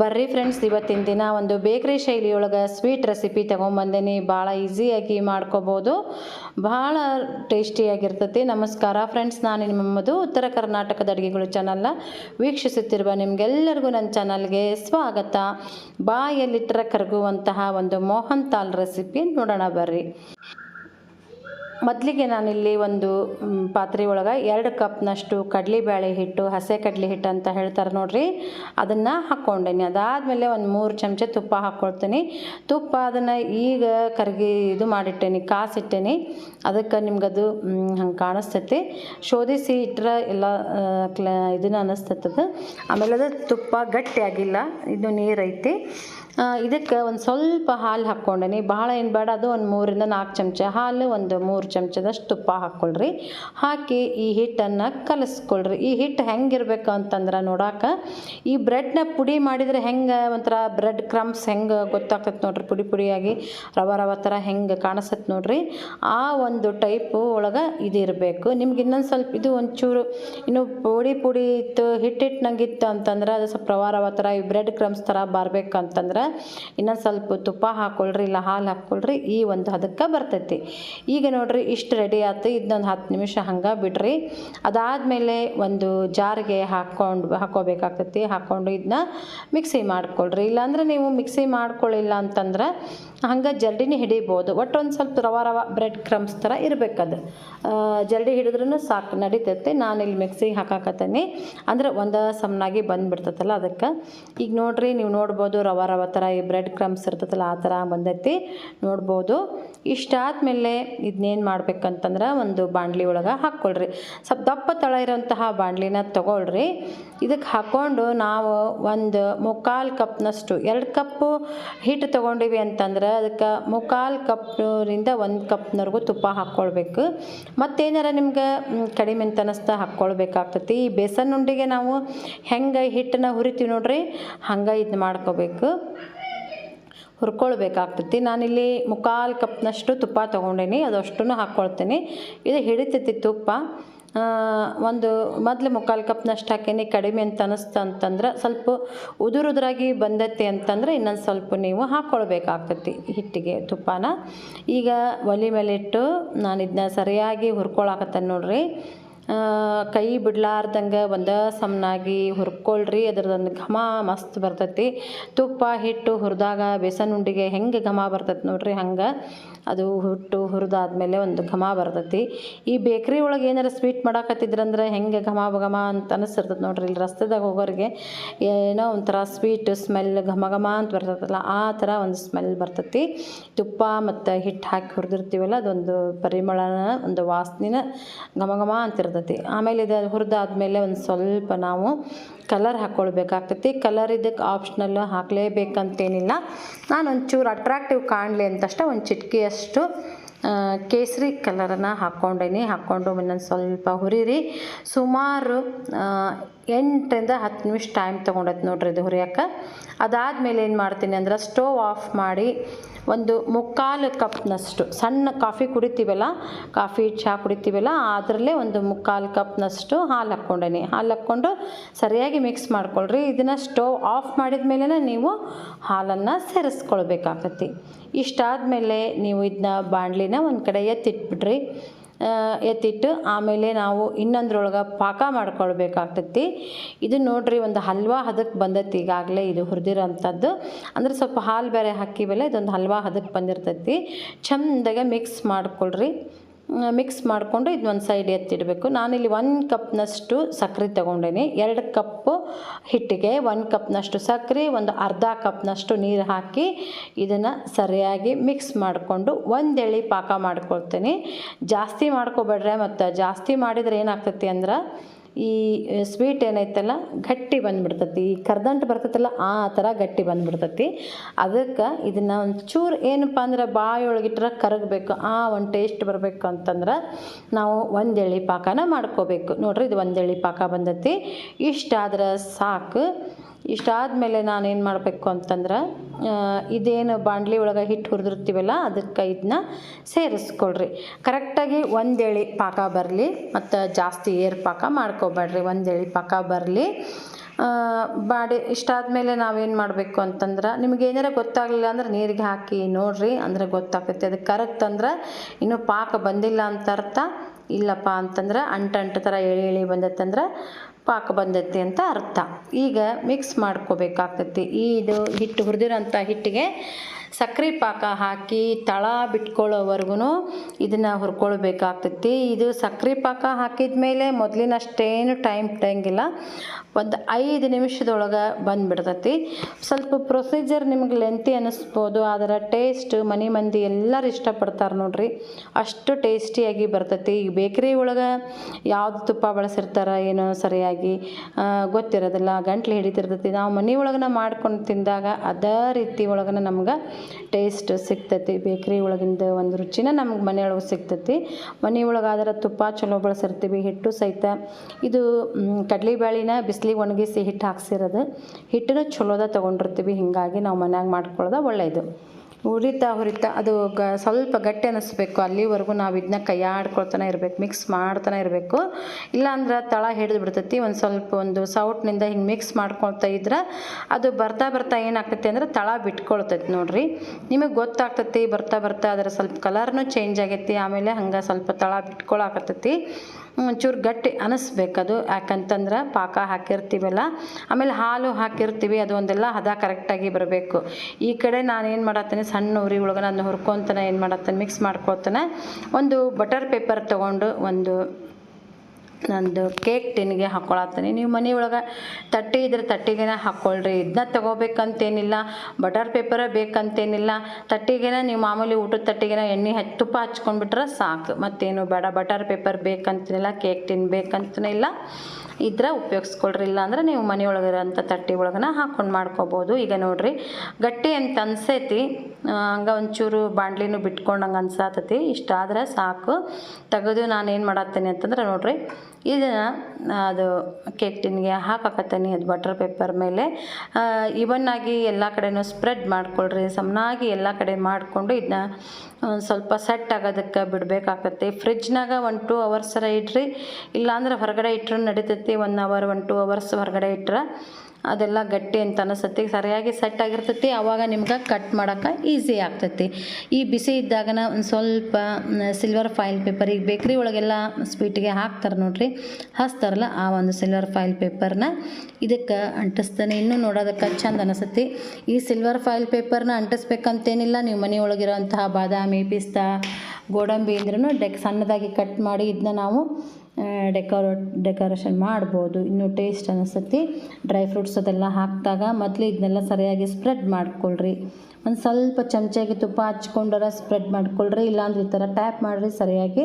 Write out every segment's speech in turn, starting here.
ಬರ್ರಿ ಫ್ರೆಂಡ್ಸ್ ಇವತ್ತಿನ ದಿನ ಒಂದು ಬೇಕ್ರಿ ಶೈಲಿಯೊಳಗೆ ಸ್ವೀಟ್ ರೆಸಿಪಿ ತೊಗೊಂಬಂದೇನಿ. ಭಾಳ ಈಸಿಯಾಗಿ ಮಾಡ್ಕೋಬೋದು. ಭಾಳ ಟೇಸ್ಟಿಯಾಗಿರ್ತೈತಿ ನಮಸ್ಕಾರ ಫ್ರೆಂಡ್ಸ್ ನಾನು ನಿಮ್ಮದು ಉತ್ತರ ಕರ್ನಾಟಕದ ಅಡುಗೆಗಳು ಚಾನಲ್ನ ವೀಕ್ಷಿಸುತ್ತಿರುವ ನಿಮಗೆಲ್ಲರಿಗೂ ನನ್ನ ಚಾನಲ್ಗೆ ಸ್ವಾಗತ. ಬಾಯಲ್ಲಿಟ್ಟರೆ ಕರಗುವಂತಹ ಒಂದು ಮೋಹನ್ ತಾಲ್ ರೆಸಿಪಿ ನೋಡೋಣ ಬರ್ರಿ. ಮೊದಲಿಗೆ ನಾನಿಲ್ಲಿ ಒಂದು ಪಾತ್ರೆ ಒಳಗೆ ಎರಡು ಕಪ್ನಷ್ಟು ಕಡಲೆಬೇಳೆ ಹಿಟ್ಟು, ಹಸೆ ಕಡಲೆ ಹಿಟ್ಟು ಅಂತ ಹೇಳ್ತಾರೆ ನೋಡಿರಿ. ಅದನ್ನು ಹಾಕ್ಕೊಂಡೇನಿ. ಅದಾದಮೇಲೆ ಒಂದು ಮೂರು ಚಮಚ ತುಪ್ಪ ಹಾಕ್ಕೊಳ್ತೀನಿ ತುಪ್ಪ ಅದನ್ನು ಈಗ ಕರಗಿ ಇದು ಮಾಡಿಟ್ಟೇನಿ, ಕಾಸಿಟ್ಟೇನಿ. ಅದಕ್ಕೆ ನಿಮ್ಗದು ಹಂಗೆ ಕಾಣಿಸ್ತೈತಿ. ಶೋಧಿಸಿ ಇಟ್ಟರೆ ಎಲ್ಲ ಕ್ಲ, ಇದನ್ನ ಅನ್ನಿಸ್ತೈತದ ಆಮೇಲೆ ಅದು ತುಪ್ಪ ಗಟ್ಟಿಯಾಗಿಲ್ಲ ಇದು ನೀರೈತಿ. ಇದಕ್ಕೆ ಒಂದು ಸ್ವಲ್ಪ ಹಾಲು ಹಾಕ್ಕೊಂಡೇನಿ ಭಾಳ ಏನು ಬೇಡ, ಅದು ಒಂದು ಮೂರಿಂದ ನಾಲ್ಕು ಚಮಚ ಹಾಲು, ಒಂದು ಮೂರು ಚಮಚದಷ್ಟು ತುಪ್ಪ ಹಾಕ್ಕೊಳ್ರಿ. ಹಾಕಿ ಈ ಹಿಟ್ಟನ್ನು ಕಲಿಸ್ಕೊಳ್ರಿ. ಈ ಹಿಟ್ಟು ಹೆಂಗಿರ್ಬೇಕು ಅಂತಂದ್ರೆ ನೋಡಾಕ, ಈ ಬ್ರೆಡ್ನ ಪುಡಿ ಮಾಡಿದರೆ ಹೆಂಗೆ, ಒಂಥರ ಬ್ರೆಡ್ ಕ್ರಮ್ಸ್ ಹೆಂಗೆ ಗೊತ್ತಾಗ್ತೈತೆ ನೋಡ್ರಿ, ಪುಡಿ ಪುಡಿಯಾಗಿ ರವ ರವ ಥರ ಹೆಂಗೆ ಕಾಣಿಸತ್ತೆ ನೋಡ್ರಿ. ಆ ಒಂದು ಟೈಪು ಒಳಗೆ ಇದು ಇರಬೇಕು. ನಿಮ್ಗೆ ಇನ್ನೊಂದು ಸ್ವಲ್ಪ ಇದು ಒಂಚೂರು, ಇನ್ನು ಪುಡಿ ಪುಡಿ ಇತ್ತು ಹಿಟ್ಟು ನಂಗಿತ್ತು ಅಂತಂದ್ರೆ ಅದು ಸ್ವಲ್ಪ ರವ ರವ ಥರ ಈ ಬ್ರೆಡ್ ಕ್ರಮ್ಸ್ ಥರ ಬರ್ಬೇಕಂತಂದ್ರೆ ಇನ್ನೊಂದು ಸ್ವಲ್ಪ ತುಪ್ಪ ಹಾಕ್ಕೊಳ್ರಿ ಇಲ್ಲ ಹಾಲು ಹಾಕ್ಕೊಳ್ರಿ ಈ ಒಂದು ಹದಕ್ಕೆ ಬರ್ತೈತಿ. ಈಗ ನೋಡ್ರಿ, ಇಷ್ಟು ರೆಡಿ ಆಯ್ತು ಇದನ್ನೊಂದು ಹತ್ತು ನಿಮಿಷ ಹಂಗೆ ಬಿಡ್ರಿ. ಅದಾದಮೇಲೆ ಒಂದು ಜಾರಿಗೆ ಹಾಕ್ಕೊಂಡು ಹಾಕ್ಕೋಬೇಕಾಗ್ತೈತಿ ಹಾಕ್ಕೊಂಡು ಇದನ್ನ ಮಿಕ್ಸಿ ಮಾಡ್ಕೊಳ್ರಿ. ಇಲ್ಲಾಂದ್ರೆ ನೀವು ಮಿಕ್ಸಿ ಮಾಡ್ಕೊಳ್ಳಿಲ್ಲ ಅಂತಂದ್ರೆ ಹಂಗೆ ಜಲ್ಡಿನೇ ಹಿಡಿಬೋದು. ಒಟ್ಟು ಒಂದು ಸ್ವಲ್ಪ ರವ ರವ ಬ್ರೆಡ್ ಕ್ರಮ್ಸ್ ಥರ ಇರಬೇಕದು. ಜಲ್ಡಿ ಹಿಡಿದ್ರೂ ಸಾಕು, ನಡೀತೈತೆ. ನಾನು ಇಲ್ಲಿ ಮಿಕ್ಸಿಗೆ ಹಾಕಾಕತ್ತೀನಿ. ಅಂದ್ರೆ ಒಂದು ಸಮನಾಗಿ ಬಂದುಬಿಡ್ತೈತಲ್ಲ ಅದಕ್ಕೆ. ಈಗ ನೋಡ್ರಿ, ನೀವು ನೋಡ್ಬೋದು ರವ ರವ ಥರ ಈ ಬ್ರೆಡ್ ಕ್ರಮ್ಸ್ ಇರ್ತೈತಲ್ಲ, ಆ ಥರ ಬಂದೈತಿ. ನೋಡ್ಬೋದು. ಇಷ್ಟಾದ್ಮೇಲೆ ಇದನ್ನೇನು ಮಾಡ್ಬೇಕಂತಂದ್ರೆ ಒಂದು ಬಾಣಲಿ ಒಳಗೆ ಹಾಕ್ಕೊಳ್ರಿ ಸ್ವಲ್ಪ ದಪ್ಪ ತಳ ಇರೋಂತಹ ಬಾಣಲಿನ ತಗೊಳ್ರಿ. ಇದಕ್ಕೆ ಹಾಕ್ಕೊಂಡು ನಾವು ಒಂದು ಮುಕ್ಕಾಲು ಕಪ್ನಷ್ಟು, ಎರಡು ಕಪ್ಪು ಹಿಟ್ಟು ತೊಗೊಂಡಿವಿ ಅಂತಂದ್ರೆ ಅದಕ್ಕೆ ಮುಕ್ಕಾಲು ಕಪ್ನಿಂದ ಒಂದು ಕಪ್ನವರೆಗೂ ತುಪ್ಪ ಹಾಕ್ಕೊಳ್ಬೇಕು. ಮತ್ತೇನಾರ ನಿಮ್ಗೆ ಕಡಿಮೆ ಅಂತ ಅನ್ನಿಸ್ತಾ ಹಾಕ್ಕೊಳ್ಬೇಕಾಗ್ತೈತಿ. ಈ ಬೇಸನ್ ಉಂಡಿಗೆ ನಾವು ಹೆಂಗೆ ಹಿಟ್ಟನ್ನ ಹುರಿತೀವಿ ನೋಡ್ರಿ, ಹಂಗೆ ಇದು ಮಾಡ್ಕೋಬೇಕು. ಹುರ್ಕೊಳ್ಬೇಕಾಗ್ತೈತಿ. ನಾನಿಲ್ಲಿ ಮುಕ್ಕಾಲು ಕಪ್ನಷ್ಟು ತುಪ್ಪ ತೊಗೊಂಡೇನಿ. ಅದಷ್ಟನ್ನು ಹಾಕ್ಕೊಳ್ತೀನಿ. ಇದು ಹಿಡಿತೈತಿ ತುಪ್ಪ. ಒಂದು ಮೊದಲು ಮುಕ್ಕಾಲು ಕಪ್ನಷ್ಟು ಹಾಕೀನಿ, ಕಡಿಮೆ ಅಂತ ಅನ್ನಿಸ್ತು ಅಂತಂದ್ರೆ ಸ್ವಲ್ಪ ಉದುರುದ್ರಾಗಿ ಬಂದೈತಿ ಅಂತಂದ್ರೆ ಇನ್ನೊಂದು ಸ್ವಲ್ಪ ನೀವು ಹಾಕ್ಕೊಳ್ಬೇಕಾಗ್ತೈತಿ ಹಿಟ್ಟಿಗೆ ತುಪ್ಪನ. ಈಗ ಒಲೆ ಮೇಲೆ ಇಟ್ಟು ನಾನು ಇದನ್ನ ಸರಿಯಾಗಿ ಹುರ್ಕೊಳಕತ್ತೇನೆ ನೋಡ್ರಿ. ಕೈ ಬಿಡ್ಲಾರ್ದಂಗೆ ಒಂದೇ ಸಮನಾಗಿ ಹುರ್ಕೊಳ್ರಿ, ಅದರದೊಂದು ಘಮ ಮಸ್ತ್ ಬರ್ತೈತಿ. ತುಪ್ಪ ಹಿಟ್ಟು ಹುರಿದಾಗ, ಬೇಸನ್ ಉಂಡಿಗೆ ಹೆಂಗೆ ಘಮ ಬರ್ತೈತಿ ನೋಡ್ರಿ ಹಂಗೆ. ಅದು ಹುಟ್ಟು ಹುರಿದಾದ್ಮೇಲೆ ಒಂದು ಘಮ ಬರ್ತೈತಿ. ಈ ಬೇಕ್ರಿ ಒಳಗೆ ಏನಾರ ಸ್ವೀಟ್ ಮಾಡಾಕತ್ತಿದ್ರಂದ್ರೆ ಹೆಂಗೆ ಘಮ ಘಮ ಅಂತ ಅನಿಸ್ತಿರ್ತದೆ ನೋಡ್ರಿ. ಇಲ್ಲಿ ರಸ್ತೆದಾಗ ಹೋಗೋರಿಗೆ ಏನೋ ಒಂಥರ ಸ್ವೀಟ್ ಸ್ಮೆಲ್ ಘಮ ಘಮ ಅಂತ ಬರ್ತೈತಲ್ಲ, ಆ ಥರ ಒಂದು ಸ್ಮೆಲ್ ಬರ್ತೈತಿ. ತುಪ್ಪ ಮತ್ತು ಹಿಟ್ಟು ಹಾಕಿ ಹುರಿದಿರ್ತೀವಲ್ಲ, ಅದೊಂದು ಪರಿಮಳನ, ಒಂದು ವಾಸನಿನ ಘಮ ಘಮ ಅಂತಿರ್ತೈತಿ. ಆಮೇಲೆ ಇದು ಹುರಿದಾದ್ಮೇಲೆ ಒಂದು ಸ್ವಲ್ಪ ನಾವು ಕಲರ್ ಹಾಕ್ಕೊಳ್ಬೇಕಾಗ್ತೈತಿ ಕಲರ್ ಇದಕ್ಕೆ ಆಪ್ಷನಲ್ಲು ಹಾಕಲೇಬೇಕಂತೇನಿಲ್ಲ. ನಾನು ಒಂಚೂರು ಅಟ್ರಾಕ್ಟಿವ್ ಕಾಣಲಿ ಅಂತಷ್ಟ ಒಂದು ಚಿಟಕಿಯಷ್ಟು ಕೇಸರಿ ಕಲರನ್ನು ಹಾಕ್ಕೊಂಡೇನಿ ಹಾಕ್ಕೊಂಡು ಇನ್ನೊಂದು ಸ್ವಲ್ಪ ಹುರಿರಿ. ಸುಮಾರು ಎಂಟರಿಂದ ಹತ್ತು ನಿಮಿಷ ಟೈಮ್ ತೊಗೊಂಡೈತೆ ನೋಡ್ರಿ ಇದು ಹುರಿಯೋಕೆ ಅದಾದಮೇಲೆ ಏನು ಮಾಡ್ತೀನಿ ಅಂದ್ರೆ ಸ್ಟೋವ್ ಆಫ್ ಮಾಡಿ ಒಂದು ಮುಕ್ಕಾಲು ಕಪ್ನಷ್ಟು ಸಣ್ಣ ಕಾಫಿ ಕುಡಿತೀವಲ್ಲ, ಕಾಫಿ, ಚಹಾ ಕುಡಿತೀವಲ್ಲ, ಅದರಲ್ಲೇ ಒಂದು ಮುಕ್ಕಾಲು ಕಪ್ನಷ್ಟು ಹಾಲು ಹಾಕ್ಕೊಂಡೇನಿ. ಹಾಲು ಹಾಕ್ಕೊಂಡು ಸರಿಯಾಗಿ ಮಿಕ್ಸ್ ಮಾಡ್ಕೊಳ್ರಿ. ಇದನ್ನು ಸ್ಟೋವ್ ಆಫ್ ಮಾಡಿದ ಮೇಲೆ ನೀವು ಹಾಲನ್ನು ಸೇರಿಸ್ಕೊಳ್ಬೇಕಾಗತ್ತೆ. ಇಷ್ಟಾದಮೇಲೆ ನೀವು ಇದನ್ನ ಬಾಣಲಿನ ಒಂದು ಕಡೆ ಎತ್ತಿಟ್ಬಿಡ್ರಿ. ಎತ್ತಿಟ್ಟು ಆಮೇಲೆ ನಾವು ಇನ್ನೊಂದ್ರೊಳಗೆ ಪಾಕ ಮಾಡ್ಕೊಳ್ಬೇಕಾಗ್ತೈತಿ. ಇದು ನೋಡ್ರಿ ಒಂದು ಹಲ್ವಾ ಹದಕ್ಕೆ ಬಂದೈತಿ ಈಗಾಗಲೇ ಇದು ಹುರಿದಿರೋಂಥದ್ದು. ಅಂದ್ರೆ ಸ್ವಲ್ಪ ಹಾಲು ಬೇರೆ ಹಾಕಿವಲ್ಲ ಇದೊಂದು ಹಲ್ವಾ ಹದಕ್ಕೆ ಬಂದಿರ್ತೈತಿ. ಚಂದಾಗೆ ಮಿಕ್ಸ್ ಮಾಡ್ಕೊಳ್ರಿ. ಮಿಕ್ಸ್ ಮಾಡಿಕೊಂಡು ಇದನ್ನೊಂದು ಸೈಡ್ ಎತ್ತಿಡಬೇಕು. ನಾನಿಲ್ಲಿ ಒಂದು ಕಪ್ನಷ್ಟು ಸಕ್ಕರೆ ತೊಗೊಂಡೇನಿ. ಎರಡು ಕಪ್ಪು ಹಿಟ್ಟಿಗೆ ಒಂದು ಕಪ್ನಷ್ಟು ಸಕ್ಕರೆ ಒಂದು ಅರ್ಧ ಕಪ್ನಷ್ಟು ನೀರು ಹಾಕಿ ಇದನ್ನು ಸರಿಯಾಗಿ ಮಿಕ್ಸ್ ಮಾಡಿಕೊಂಡು ಒಂದು ಎಳೆ ಪಾಕ ಮಾಡ್ಕೊಳ್ತೀನಿ. ಜಾಸ್ತಿ ಮಾಡ್ಕೋಬೇಡ್ರೆ ಮತ್ತು ಜಾಸ್ತಿ ಮಾಡಿದರೆ ಏನಾಗ್ತೈತಿ ಅಂದ್ರೆ ಈ ಸ್ವೀಟ್ ಏನೈತಲ್ಲ, ಗಟ್ಟಿ ಬಂದ್ಬಿಡ್ತತಿ. ಈ ಕರ್ದಂಟು ಬರ್ತೈತಲ್ಲ, ಆ ಥರ ಗಟ್ಟಿ ಬಂದ್ಬಿಡ್ತೈತಿ. ಅದಕ್ಕೆ ಇದನ್ನು ಒಂಚೂರು ಏನಪ್ಪ ಅಂದ್ರೆ ಬಾಯೊಳಗಿಟ್ರೆ ಕರಗಬೇಕು, ಆ ಒಂದು ಟೇಸ್ಟ್ ಬರಬೇಕು ಅಂತಂದ್ರೆ ನಾವು ಒಂದು ಎಳೆ ಪಾಕನ ಮಾಡ್ಕೋಬೇಕು. ನೋಡ್ರಿ, ಇದು ಒಂದು ಎಳೆ ಪಾಕ ಬಂದೈತಿ. ಇಷ್ಟಾದ್ರೆ ಸಾಕು ಇಷ್ಟಾದಮೇಲೆ ನಾನು ಏನು ಮಾಡಬೇಕು ಅಂತಂದ್ರೆ ಇದೇನು ಬಾಂಡ್ಲಿ ಒಳಗೆ ಹಿಟ್ಟು ಹುರಿದಿರ್ತೀವಲ್ಲ, ಅದಕ್ಕೆ ಇದನ್ನ ಸೇರಿಸ್ಕೊಳ್ರಿ. ಕರೆಕ್ಟಾಗಿ ಒಂದು ಎಳೆ ಪಾಕ ಬರಲಿ, ಮತ್ತು ಜಾಸ್ತಿ ಏರ್ ಪಾಕ ಮಾಡ್ಕೊಬೇಡ್ರಿ. ಒಂದು ಎಳೆ ಪಾಕ ಬರಲಿ. ಬಾಡಿ ಇಷ್ಟಾದಮೇಲೆ ನಾವೇನು ಮಾಡಬೇಕು ಅಂತಂದ್ರೆ, ನಿಮ್ಗೆ ಏನಾರ ಗೊತ್ತಾಗಲಿಲ್ಲ ಅಂದ್ರೆ ನೀರಿಗೆ ಹಾಕಿ ನೋಡ್ರಿ, ಅಂದ್ರೆ ಗೊತ್ತಾಗ್ತೈತಿ. ಅದು ಕರೆಕ್ಟ್ ಅಂದ್ರೆ ಇನ್ನೂ ಪಾಕ ಬಂದಿಲ್ಲ ಅಂತ ಅರ್ಥ. ಇಲ್ಲಪ್ಪ ಅಂತಂದ್ರೆ ಅಂಟಂಟು ಥರ ಎಳಿ ಎಳಿ ಬಂದೈತಂದ್ರೆ ಪಾಕ ಬಂದೈತಿ ಅಂತ ಅರ್ಥ. ಈಗ ಮಿಕ್ಸ್ ಮಾಡ್ಕೋಬೇಕಾಗ್ತೈತಿ ಇದು ಹಿಟ್ಟು ಹುರಿದಿರೋಂಥ ಹಿಟ್ಟಿಗೆ ಸಕ್ಕರೆ ಪಾಕ ಹಾಕಿ ತಳ ಬಿಟ್ಕೊಳ್ಳೋವರೆಗೂ ಇದನ್ನು ಹುರ್ಕೊಳ್ಬೇಕಾಗ್ತೈತಿ ಇದು ಸಕ್ಕರೆ ಪಾಕ ಹಾಕಿದ ಮೇಲೆ ಮೊದಲಿನಷ್ಟೇನು ಟೈಮ್ ಬಿಡಂಗಿಲ್ಲ ಒಂದು ಐದು ನಿಮಿಷದೊಳಗೆ ಬಂದುಬಿಡ್ತೈತಿ. ಸ್ವಲ್ಪ ಪ್ರೊಸೀಜರ್ ನಿಮ್ಗೆ ಲೆಂತಿ ಅನ್ನಿಸ್ಬೋದು ಅದರ ಟೇಸ್ಟ್ ಮನೆ ಮಂದಿ ಎಲ್ಲರೂ ಇಷ್ಟಪಡ್ತಾರೆ ನೋಡ್ರಿ. ಅಷ್ಟು ಟೇಸ್ಟಿಯಾಗಿ ಬರ್ತೈತಿ. ಈ ಬೇಕ್ರಿ ಒಳಗೆ ಯಾವುದು ತುಪ್ಪ ಬಳಸಿರ್ತಾರೆ, ಏನೋ ಸರಿಯಾಗಿ ಗೊತ್ತಿರೋದಿಲ್ಲ. ಗಂಟ್ಲು ಹಿಡಿತಿರ್ತೈತಿ. ನಾವು ಮನೆ ಒಳಗನ ಮಾಡ್ಕೊಂಡು ತಿಂದಾಗ ಅದೇ ರೀತಿ ಒಳಗನ ನಮ್ಗೆ ಟೇಸ್ಟ್ ಸಿಗ್ತೈತಿ. ಬೇಕ್ರಿ ಒಳಗಿಂದ ಒಂದು ರುಚಿನ ನಮ್ಗೆ ಮನೆಯೊಳಗೆ ಸಿಗ್ತೈತಿ. ಮನೆ ಒಳಗಾದ್ರೆ ತುಪ್ಪ ಚಲೋ ಬಳಸಿರ್ತೀವಿ. ಹಿಟ್ಟು ಸಹಿತ ಇದು ಕಡಲೆಬೇಳಿನ ಒಣಗಿಸಿ ಹಿಟ್ಟು ಹಾಕ್ಸಿರೋದು. ಹಿಟ್ಟನ್ನು ಚಲೋದ ತೊಗೊಂಡಿರ್ತೀವಿ. ಹೀಗಾಗಿ ನಾವು ಮನ್ಯಾಗ ಮಾಡ್ಕೊಳ್ಳೋದು ಒಳ್ಳೆಯದು ಹುರಿತಾ ಹುರಿತಾ ಅದು ಗ ಸ್ವಲ್ಪ ಗಟ್ಟಿ ಅನ್ನಿಸ್ಬೇಕು ಅಲ್ಲಿವರೆಗೂ ನಾವು ಇದನ್ನ ಕೈಯಾಡ್ಕೊಳ್ತಾನೆ ಇರಬೇಕು. ಮಿಕ್ಸ್ ಮಾಡ್ತಾನೆ ಇರಬೇಕು. ಇಲ್ಲಾಂದ್ರೆ ತಳ ಹಿಡಿದು ಬಿಡ್ತೈತಿ. ಒಂದು ಸ್ವಲ್ಪ ಒಂದು ಸೌಟ್ನಿಂದ ಹಿಂಗೆ ಮಿಕ್ಸ್ ಮಾಡ್ಕೊಳ್ತಾ ಇದ್ರೆ ಅದು ಬರ್ತಾ ಬರ್ತಾ ಏನಾಗ್ತೈತಿ ಅಂದ್ರೆ ತಳ ಬಿಟ್ಕೊಳ್ತೈತಿ ನೋಡ್ರಿ. ನಿಮಗೆ ಗೊತ್ತಾಗ್ತೈತಿ ಬರ್ತಾ ಬರ್ತಾ ಅದರ ಸ್ವಲ್ಪ ಕಲರ್ನು ಚೇಂಜ್ ಆಗೈತಿ. ಆಮೇಲೆ ಹಂಗೆ ಸ್ವಲ್ಪ ತಳ ಬಿಟ್ಕೊಳಕತ್ತೈತಿ. ಒಂಚೂರು ಗಟ್ಟಿ ಅನಿಸ್ಬೇಕದು. ಯಾಕಂತಂದ್ರೆ ಪಾಕ ಹಾಕಿರ್ತೀವಲ್ಲ, ಆಮೇಲೆ ಹಾಲು ಹಾಕಿರ್ತೀವಿ, ಅದು ಒಂದೆಲ್ಲ ಹದ ಕರೆಕ್ಟಾಗಿ ಬರಬೇಕು. ಈ ಕಡೆ ನಾನು ಏನು ಮಾಡತ್ತೇನೆ, ಸಣ್ಣ ಉರಿ ಒಳಗೆ ನಾನು ಹುರ್ಕೊತಾನೆ ಏನು ಮಾಡತ್ತೇನೆ ಮಿಕ್ಸ್ ಮಾಡ್ಕೊತಾನೆ. ಒಂದು ಬಟರ್ ಪೇಪರ್ ತೊಗೊಂಡು ಒಂದು ನಂದು ಕೇಕ್ ಟಿನ್ಗೆ ಹಾಕ್ಕೊಳತ್ತೀನಿ ನೀವು ಮನೆ ಒಳಗೆ ತಟ್ಟೆ ಇದ್ರೆ ತಟ್ಟೆಗೆನ ಹಾಕ್ಕೊಳ್ರಿ ಇದನ್ನ ತಗೋಬೇಕಂತೇನಿಲ್ಲ. Butter paper ಬೇಕಂತೇನಿಲ್ಲ. ತಟ್ಟೆಗೆನ ನೀವು ಮಾಮೂಲಿ ಊಟದ ತಟ್ಟಿಗೆನ ಎಣ್ಣೆ ಹಚ್ಚಿ ತುಪ್ಪ ಹಚ್ಕೊಂಡ್ಬಿಟ್ರೆ ಸಾಕು. ಮತ್ತೇನು ಬೇಡ. ಬಟರ್ ಪೇಪರ್ ಬೇಕಂತನಿಲ್ಲ, ಕೇಕ್ ಟಿನ್ ಬೇಕಂತನೇ ಇಲ್ಲ ಇದ್ರೆ ಉಪಯೋಗಿಸ್ಕೊಳ್ರಿ ಇಲ್ಲ ಅಂದ್ರೆ ನೀವು ಮನೆಯೊಳಗಿರೋಂಥ ತಟ್ಟೆ ಒಳಗನ ಹಾಕ್ಕೊಂಡು ಮಾಡ್ಕೋಬೋದು. ಈಗ ನೋಡ್ರಿ, ಗಟ್ಟಿ ಅಂತ ಅನ್ಸೈತಿ. ಹಂಗೆ ಒಂಚೂರು ಬಾಂಡ್ಲಿನೂ ಬಿಟ್ಕೊಂಡಂಗೆ ಅನ್ಸಾತತಿ. ಇಷ್ಟಾದ್ರೆ ಸಾಕು. ತೆಗೆದು ನಾನು ಏನು ಮಾಡತ್ತೀನಿ ಅಂತಂದ್ರೆ ನೋಡ್ರಿ, ಇದನ್ನು ಅದು ಕೇಕ್ ಟಿನ್ಗೆ ಹಾಕಾಕತ್ತೀನಿ. ಅದು ಬಟರ್ ಪೇಪರ್ ಮೇಲೆ. ಇವನ್ನಾಗಿ ಎಲ್ಲ ಕಡೆನೂ ಸ್ಪ್ರೆಡ್ ಮಾಡ್ಕೊಳ್ರಿ. ಸಮನಾಗಿ ಎಲ್ಲ ಕಡೆ ಮಾಡಿಕೊಂಡು ಇದನ್ನ ಒಂದು ಸ್ವಲ್ಪ ಸೆಟ್ ಆಗೋದಕ್ಕೆ ಬಿಡಬೇಕಾಗತ್ತೆ ಫ್ರಿಜ್ನಾಗ ಒನ್ ಟೂ ಅವರ್ಸರ ಇಡ್ರಿ. ಇಲ್ಲಾಂದ್ರೆ ಹೊರಗಡೆ ಇಟ್ರೂ ನಡಿತೈತಿ. One hour one two hours ಹೊರಗಡೆ ಇಟ್ಟರೆ ಅದೆಲ್ಲ ಗಟ್ಟಿ ಅಂತ ಅನಿಸ್ತೈತಿ. ಸರಿಯಾಗಿ ಸೆಟ್ ಆಗಿರ್ತೈತಿ. ಅವಾಗ ನಿಮ್ಗೆ ಕಟ್ ಮಾಡೋಕೆ ಈಸಿ ಆಗ್ತೈತಿ. ಈ ಬಿಸಿ ಇದ್ದಾಗನ ಒಂದು ಸ್ವಲ್ಪ ಸಿಲ್ವರ್ ಫಾಯಿಲ್ ಪೇಪರ್ ಈಗ ಬೇಕ್ರಿ. ಒಳಗೆಲ್ಲ ಸ್ವೀಟಿಗೆ ಹಾಕ್ತಾರೆ ನೋಡ್ರಿ. ಹಚ್ತಾರಲ್ಲ ಆ ಒಂದು ಸಿಲ್ವರ್ ಫಾಯಿಲ್ ಪೇಪರ್ನ ಇದಕ್ಕೆ ಅಂಟಿಸ್ತಾನೆ. ಇನ್ನೂ ನೋಡೋದಕ್ಕೆ ಚಂದ ಅನಿಸ್ತೈತಿ. ಈ ಸಿಲ್ವರ್ ಫಾಯಿಲ್ ಪೇಪರ್ನ ಅಂಟಿಸ್ಬೇಕಂತೇನಿಲ್ಲ. ನೀವು ಮನೆಯೊಳಗಿರೋಂತಹ ಬಾದಾಮಿ, ಪಿಸ್ತಾ ಗೋಡಂಬಿ ಅಂದ್ರೂ ಡೆಕ್ ಸಣ್ಣದಾಗಿ ಕಟ್ ಮಾಡಿ ಇದನ್ನ ನಾವು ಡೆಕೋರೋ, ಡೆಕೋರೇಷನ್ ಮಾಡ್ಬೋದು. ಇನ್ನೂ ಟೇಸ್ಟ್ ಅನಿಸುತ್ತೆ. ಡ್ರೈ ಫ್ರೂಟ್ಸ್ ಅದೆಲ್ಲ ಹಾಕಿದಾಗ ಮೊದಲು ಇದನ್ನೆಲ್ಲ ಸರಿಯಾಗಿ ಸ್ಪ್ರೆಡ್ ಮಾಡ್ಕೊಳ್ರಿ. ಒಂದು ಸ್ವಲ್ಪ ಚಮಚಗೆ ತುಪ್ಪ ಹಚ್ಕೊಂಡರ ಸ್ಪ್ರೆಡ್ ಮಾಡ್ಕೊಳ್ರಿ. ಇಲ್ಲಾಂದ್ರೆ ಈ ಥರ ಟ್ಯಾಪ್ ಮಾಡಿರಿ ಸರಿಯಾಗಿ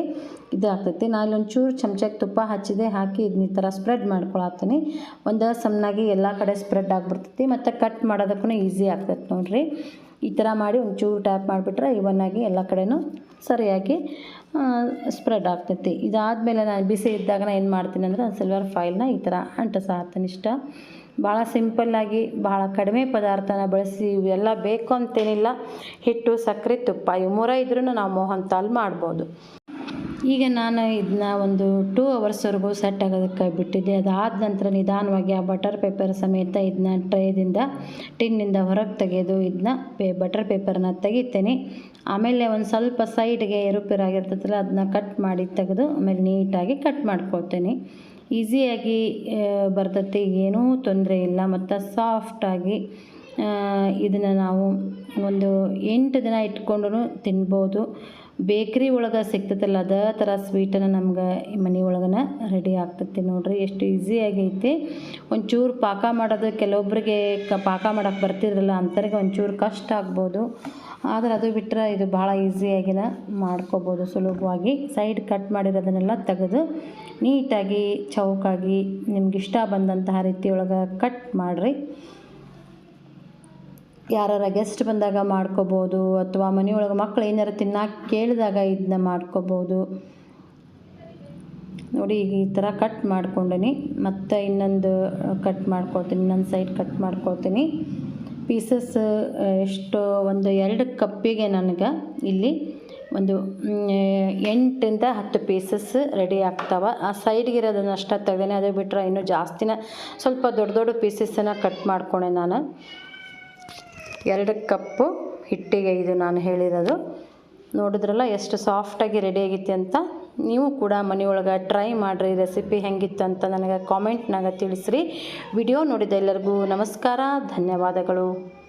ಇದು ಆಗ್ತೈತಿ ನಾನು ಇಲ್ಲೊಂಚೂರು ಚಮಚಕ್ಕೆ ತುಪ್ಪ ಹಚ್ಚಿದೆ, ಹಾಕಿ ಇದನ್ನ ಈ ಥರ ಸ್ಪ್ರೆಡ್ ಮಾಡ್ಕೊಳತ್ತೀನಿ ಒಂದು ಸಮನಾಗಿ ಎಲ್ಲ ಕಡೆ ಸ್ಪ್ರೆಡ್ ಆಗಿಬಿಡ್ತೈತಿ. ಮತ್ತು ಕಟ್ ಮಾಡೋದಕ್ಕೂ ಈಸಿ ಆಗ್ತೈತೆ ನೋಡಿರಿ. ಈ ಥರ ಮಾಡಿ ಒಂಚೂರು ಟ್ಯಾಪ್ ಮಾಡಿಬಿಟ್ರೆ ಇವನ್ನಾಗಿ ಎಲ್ಲ ಕಡೆನೂ ಸರಿಯಾಗಿ ಸ್ಪ್ರೆಡ್ ಆಗ್ತೈತಿ. ಇದಾದಮೇಲೆ ನಾನು ಬಿಸಿ ಇದ್ದಾಗ ನಾನು ಏನು ಮಾಡ್ತೀನಿ ಅಂದರೆ ಸಿಲ್ವರ್ ಫಾಯಿಲ್ನ ಈ ಥರ ಅಂಟಿಸಾತೀನಿ ಇಷ್ಟ. ಭಾಳ ಸಿಂಪಲ್ಲಾಗಿ ಭಾಳ ಕಡಿಮೆ ಪದಾರ್ಥನ ಬಳಸಿ ಇವೆಲ್ಲ ಬೇಕು ಅಂತೇನಿಲ್ಲ. ಹಿಟ್ಟು, ಸಕ್ಕರೆ, ತುಪ್ಪ, ಇವು ಮೂರ ಇದ್ರೂ ನಾವು ಮೋಹನ್ ತಾಲ್ ಮಾಡ್ಬೋದು. ಈಗ ನಾನು ಇದನ್ನ ಒಂದು ಟೂ ಅವರ್ಸ್ವರೆಗೂ ಸೆಟ್ ಆಗೋದಕ್ಕೆ ಬಿಟ್ಟಿದ್ದೆ. ಅದಾದ ನಂತರ ನಿಧಾನವಾಗಿ ಆ ಬಟರ್ ಪೇಪರ್ ಸಮೇತ ಇದನ್ನ ಟ್ರೇದಿಂದ ಟಿನ್ನಿಂದ ಹೊರಗೆ ತೆಗೆದು ಇದನ್ನ ಪೇ ಬಟರ್ ಪೇಪರ್ನ ತೆಗಿತೇನೆ. ಆಮೇಲೆ ಒಂದು ಸ್ವಲ್ಪ ಸೈಡ್ಗೆ ಏರುಪೇರಾಗಿರ್ತದಲ್ಲ ಅದನ್ನ ಕಟ್ ಮಾಡಿ ತೆಗೆದು ಆಮೇಲೆ ನೀಟಾಗಿ ಕಟ್ ಮಾಡ್ಕೊಳ್ತೇನೆ. ಈಸಿಯಾಗಿ ಬರ್ತೈತಿ. ಏನೂ ತೊಂದರೆ ಇಲ್ಲ. ಮತ್ತು ಸಾಫ್ಟಾಗಿ ಇದನ್ನು ನಾವು ಒಂದು ಎಂಟು ದಿನ ಇಟ್ಕೊಂಡು ತಿನ್ಬೋದು. ಬೇಕ್ರಿ ಒಳಗೆ ಸಿಗ್ತೈತಲ್ಲ ಅದೇ ಥರ ಸ್ವೀಟನ್ನು ನಮ್ಗೆ ಮನೆ ಒಳಗನ ರೆಡಿ ಆಗ್ತೈತಿ ನೋಡ್ರಿ. ಎಷ್ಟು ಈಸಿ ಆಗೈತಿ. ಒಂಚೂರು ಪಾಕ ಮಾಡೋದು ಕೆಲವೊಬ್ಬರಿಗೆ ಕ ಪಾಕ ಮಾಡೋಕ್ಕೆ ಬರ್ತಿರಲಿಲ್ಲ ಅಂಥವ್ರಿಗೆ ಒಂಚೂರು ಕಷ್ಟ ಆಗ್ಬೋದು. ಆದರೆ ಅದು ಬಿಟ್ಟರೆ ಇದು ಭಾಳ ಈಸಿಯಾಗಿನ ಮಾಡ್ಕೋಬೋದು ಸುಲಭವಾಗಿ. ಸೈಡ್ ಕಟ್ ಮಾಡಿರೋದನ್ನೆಲ್ಲ ತೆಗೆದು ನೀಟಾಗಿ, ಚೌಕಾಗಿ ನಿಮ್ಗೆ ಇಷ್ಟ ಬಂದಂತಹ ರೀತಿಯೊಳಗೆ ಕಟ್ ಮಾಡಿರಿ. ಯಾರಾರ ಗೆಸ್ಟ್ ಬಂದಾಗ ಮಾಡ್ಕೋಬೋದು, ಅಥವಾ ಮನೆಯೊಳಗೆ ಮಕ್ಕಳು ಏನಾರು ತಿನ್ನಕ್ಕೆ ಕೇಳಿದಾಗ ಇದನ್ನ ಮಾಡ್ಕೋಬೋದು. ನೋಡಿ ಈಗ ಈ ಥರ ಕಟ್ ಮಾಡ್ಕೊಂಡೀನಿ. ಮತ್ತು ಇನ್ನೊಂದು ಕಟ್ ಮಾಡ್ಕೊಳ್ತೀನಿ, ಇನ್ನೊಂದು ಸೈಡ್ ಕಟ್ ಮಾಡ್ಕೊಳ್ತೀನಿ. ಪೀಸಸ್ ಎಷ್ಟು, ಒಂದು ಎರಡು ಕಪ್ಪಿಗೆ ನನಗೆ ಇಲ್ಲಿ ಒಂದು ಎಂಟರಿಂದ ಹತ್ತು ಪೀಸಸ್ ರೆಡಿ ಆಗ್ತಾವೆ. ಆ ಸೈಡ್ಗೆ ಇರೋದನ್ನು ಅಷ್ಟೇ ತೆಗ್ದೇನೆ. ಅದು ಬಿಟ್ಟರೆ ಇನ್ನೂ ಜಾಸ್ತಿನ ಸ್ವಲ್ಪ ದೊಡ್ಡ ದೊಡ್ಡ ಪೀಸಸ್ಸನ್ನು ಕಟ್ ಮಾಡ್ಕೊಂಡೆ ನಾನು. ಎರಡು ಕಪ್ಪು, ಹಿಟ್ಟಿಗೆ ಇದು ನಾನು ಹೇಳಿರೋದು. ನೋಡಿದ್ರಲ್ಲ ಎಷ್ಟು ಸಾಫ್ಟಾಗಿ ರೆಡಿ ಆಗಿತ್ತು ಅಂತ? ನೀವು ಕೂಡ ಮನೆಯೊಳಗೆ ಟ್ರೈ ಮಾಡಿರಿ ರೆಸಿಪಿ ಹೆಂಗಿತ್ತು ಅಂತ ನನಗೆ ಕಾಮೆಂಟ್ನಾಗ ತಿಳಿಸ್ರಿ. ವಿಡಿಯೋ ನೋಡಿದ ಎಲ್ಲರಿಗೂ ನಮಸ್ಕಾರ, ಧನ್ಯವಾದಗಳು.